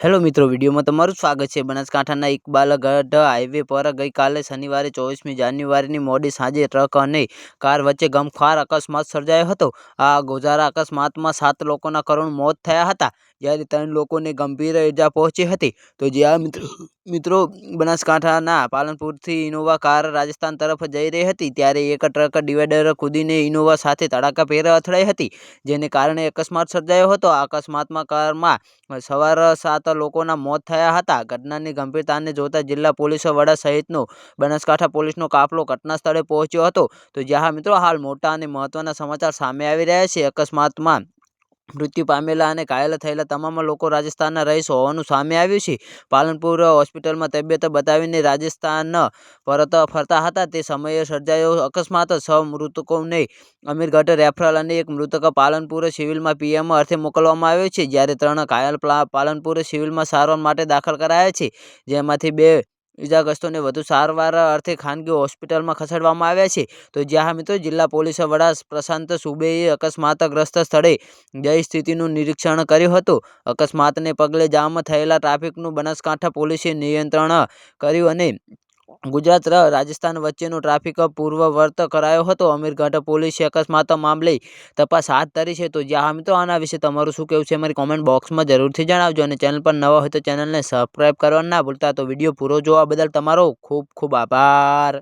Hello મિત્રો, વિડીયોમાં તમારું સ્વાગત છે. બનાસકાંઠાના ઇકબાલગઢ હાઈવે પર ગઈકાલે શનિવારે ચોવીસમી જાન્યુઆરીની મોડી સાંજે ટ્રક અને કાર વચ્ચે ગમખ્વાર અકસ્માત સર્જાયો હતો. આ ગોઝારા અકસ્માતમાં સાત લોકોના કરુણ મોત થયા હતા. જ્યારે ત્રણ લોકોને ગંભીર ઇજા પહોંચી હતી. તો જ્યાં મિત્રો. મિત્રો બનાસકાંઠાના પાલનપુરથી ઇનોવા કાર રાજસ્થાન તરફ જઈ રહી હતી, ત્યારે એક ટ્રક ડિવાઈડર કૂદીને ઇનોવા સાથે ધડાકાભેર અથડાઈ હતી, જેને કારણે અકસ્માત સર્જાયો હતો. આ અકસ્માતમાં કારમાં સવાર સાત લોકોના મોત થયા હતા. ઘટનાની ગંભીરતાને જોતા જિલ્લા પોલીસ વડા સહિતનો બનાસકાંઠા પોલીસનો કાફલો ઘટના સ્થળે પહોંચ્યો હતો. તો જ્યાં મિત્રો, હાલ મોટા અને મહત્વના સમાચાર સામે આવી રહ્યા છે. અકસ્માતમાં મૃત્યુ પામેલા અને ઘાયલ થયેલા તમામ લોકો રાજસ્થાનના રહીશ હોવાનું સામે આવ્યું છે. પાલનપુર હોસ્પિટલમાં તબિયત બતાવીને રાજસ્થાન પરત ફરતા હતા. તે સમયે સર્જાયો અકસ્માત. છ મૃતકોને અમીરગઢ રેફરલ અને એક મૃતક પાલનપુર સિવિલમાં પીએમ અર્થે મોકલવામાં આવ્યો છે, જ્યારે ત્રણ ઘાયલ પાલનપુર સિવિલમાં સારવાર માટે દાખલ કરાયા છે. જેમાંથી બે ઇજાગ્રસ્તોને વધુ સારવાર અર્થે ખાનગી હોસ્પિટલમાં ખસેડવામાં આવ્યા છે. તો જ્યાં મિત્રો, જિલ્લા પોલીસ વડા પ્રશાંત સુબેએ અકસ્માતગ્રસ્ત સ્થળે જઈ સ્થિતિનું નિરીક્ષણ કર્યું હતું. અકસ્માતને પગલે જામ થયેલા ટ્રાફિકનું બનાસકાંઠા પોલીસે નિયંત્રણ કર્યું અને ગુજરાત રાજસ્થાન વચ્ચેનો ટ્રાફિક પૂર્વવર્ત કરાયો હતો. અમીરગઢ પોલીસે અકસ્માત મામલે તપાસ હાથ ધરી છે. તો જ્યાં મિત્રો, આના વિશે તમારું શું કહેવું છે? અમારી કોમેન્ટ બોક્સમાં જરૂરથી જણાવજો અને ચેનલ પર નવા હોય તો ચેનલને સબસ્ક્રાઈબ કરવા ના ભૂલતા. તો વીડિયો પૂરો જોવા બદલ તમારો ખૂબ ખૂબ આભાર.